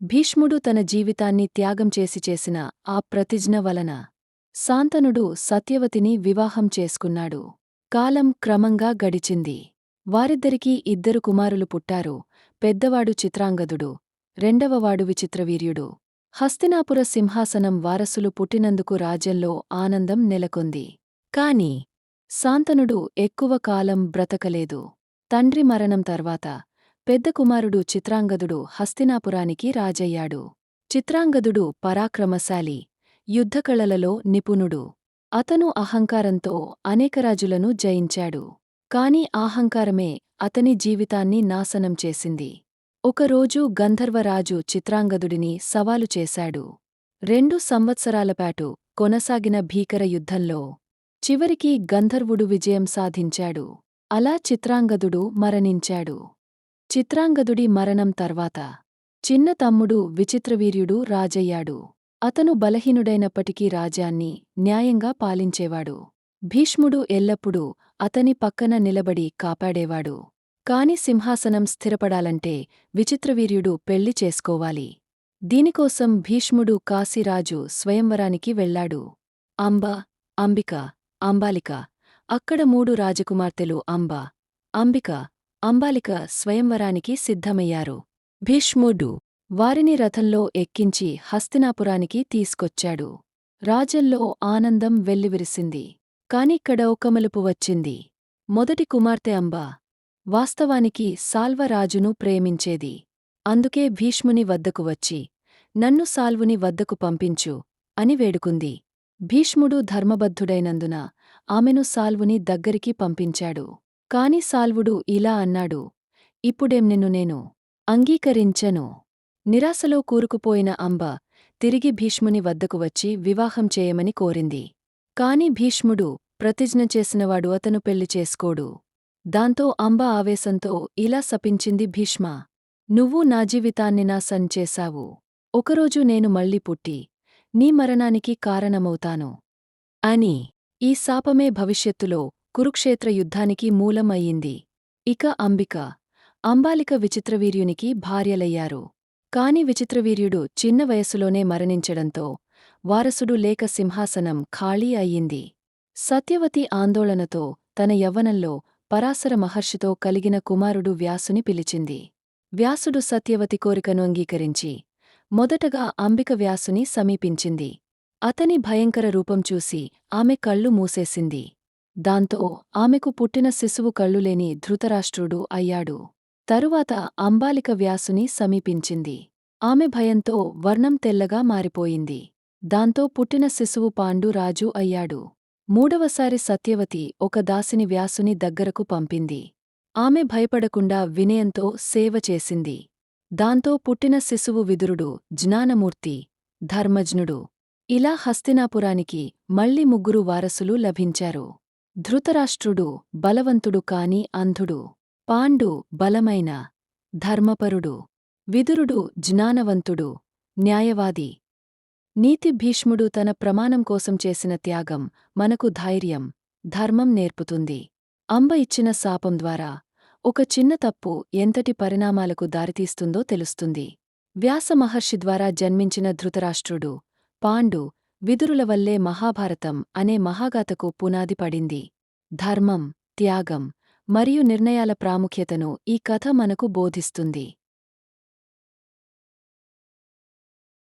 భీష్ముడు తన జీవితాన్ని త్యాగం చేసి చేసిన ఆ ప్రతిజ్ఞ వలన శాంతనుడు సత్యవతిని వివాహం చేసుకున్నాడు. కాలం క్రమంగా గడిచింది. వారిద్దరికీ ఇద్దరు కుమారులు పుట్టారు. పెద్దవాడు చిత్రాంగదుడు రెండవవాడు విచిత్రవీర్యుడు. హస్తినాపుర సింహాసనం వారసులు పుట్టినందుకు రాజ్యంలో ఆనందం నెలకొంది. కాని శాంతనుడు ఎక్కువ కాలం బ్రతకలేదు. తండ్రి మరణం తర్వాత పెద్ద కుమారుడు చిత్రాంగదుడు హస్తినాపురానికి రాజయ్యాడు. చిత్రాంగదుడు పరాక్రమశాలి యుద్ధకళలలో నిపుణుడు. అతను అహంకారంతో అనేక రాజులను జయించాడు. కాని అహంకారమే అతని జీవితాన్ని నాశనం చేసింది. ఒకరోజు గంధర్వరాజు చిత్రాంగదుడిని సవాలు చేశాడు. రెండు సంవత్సరాలపాటు కొనసాగిన భీకర యుద్ధంలో చివరికి గంధర్వుడు విజయం సాధించాడు. అలా చిత్రాంగదుడు మరణించాడు. చిత్రాంగదుడి మరణం తర్వాత చిన్న తమ్ముడు విచిత్రవీర్యుడు రాజయ్యాడు. అతను బలహీనుడైనప్పటికీ రాజ్యాన్ని న్యాయంగా పాలించేవాడు. భీష్ముడు ఎల్లప్పుడూ అతని పక్కన నిలబడి కాపాడేవాడు. కాని సింహాసనం స్థిరపడాలంటే విచిత్రవీర్యుడు పెళ్ళి చేసుకోవాలి. దీనికోసం భీష్ముడు కాశీరాజు స్వయంవరానికి వెళ్ళాడు అంబ అంబిక అంబాలిక అక్కడ మూడు రాజకుమార్తెలు అంబ అంబిక అంబాలిక స్వయంవరానికి సిద్ధమయ్యారు. భీష్ముడు వారిని రథంలో ఎక్కించి హస్తినాపురానికి తీసుకొచ్చాడు. రాజంలో ఆనందం వెల్లివిరిసింది. కానిక్కడ ఒక మలుపు వచ్చింది. మొదటి కుమార్తె అంబ వాస్తవానికి సాల్వరాజును ప్రేమించేది. అందుకే భీష్ముని వద్దకు వచ్చి నన్ను సాల్వుని వద్దకు పంపించు అని వేడుకుంది. భీష్ముడు ధర్మబద్ధుడైనందున ఆమెను సాల్వుని దగ్గరికి పంపించాడు. కాని సాల్వుడు ఇలా అన్నాడు ఇప్పుడేం నిన్ను నేను అంగీకరించను. నిరాశలో కూరుకుపోయిన అంబ తిరిగి భీష్ముని వద్దకు వచ్చి వివాహం చేయమని కోరింది. కాని భీష్ముడు ప్రతిజ్ఞ చేసినవాడు అతను పెళ్ళి చేసుకోడు. దాంతో అంబ ఆవేశంతో ఇలా శపించింది భీష్మ నువ్వు నా జీవితాన్ని నాశం చేశావు. ఒకరోజు నేను మళ్ళీ పుట్టి నీ మరణానికి కారణమవుతాను అని ఈ శాపమే భవిష్యత్తులో కురుక్షేత్ర యుద్ధానికి మూలం అయింది ఇక అంబిక. అంబాలిక విచిత్రవీర్యునికి భార్యలయ్యారు. కాని విచిత్రవీర్యుడు చిన్న వయసులోనే మరణించడంతో వారసుడు లేక సింహాసనం ఖాళీ అయ్యింది. సత్యవతి ఆందోళనతో తన యవ్వనంలో పరాశర మహర్షితో కలిగిన కుమారుడు వ్యాసుని పిలిచింది. వ్యాసుడు సత్యవతి కోరికను అంగీకరించి మొదటగా అంబిక వ్యాసుని సమీపించింది. అతని భయంకర రూపం చూసి ఆమె కళ్ళు మూసేసింది. దాంతో ఆమెకు పుట్టిన శిశువు కళ్ళులేని ధృతరాష్ట్రుడు అయ్యాడు. తరువాత అంబాలిక వ్యాసుని సమీపించింది. ఆమె భయంతో వర్ణం తెల్లగా మారిపోయింది. దాంతో పుట్టిన శిశువు పాండు రాజు అయ్యాడు. మూడవసారి సత్యవతి ఒక దాసిని వ్యాసుని దగ్గరకు పంపింది. ఆమె భయపడకుండా వినయంతో సేవ చేసింది. దాంతో పుట్టిన శిశువు విదురుడు జ్ఞానమూర్తి ధర్మజ్ఞుడు. ఇలా హస్తినాపురానికి మళ్ళీ ముగ్గురు వారసులు లభించారు. ధృతరాష్ట్రుడు బలవంతుడు కాని అంధుడు పాండు బలమైన ధర్మపరుడు విదురుడు జ్ఞానవంతుడు న్యాయవాది. నీతి భీష్ముడు తన ప్రమాణం కోసం చేసిన త్యాగం మనకు ధైర్యం ధర్మం నేర్పుతుంది. అంబ ఇచ్చిన శాపం ద్వారా ఒక చిన్న తప్పు ఎంతటి పరిణామాలకు దారితీస్తుందో తెలుస్తుంది. వ్యాస మహర్షి ద్వారా జన్మించిన ధృతరాష్ట్రుడు పాండు విదురుల వల్లే మహాభారతం అనే మహాగాథకు పునాది పడింది. ధర్మం త్యాగం మరియు నిర్ణయాల ప్రాముఖ్యతను ఈ కథ మనకు బోధిస్తుంది.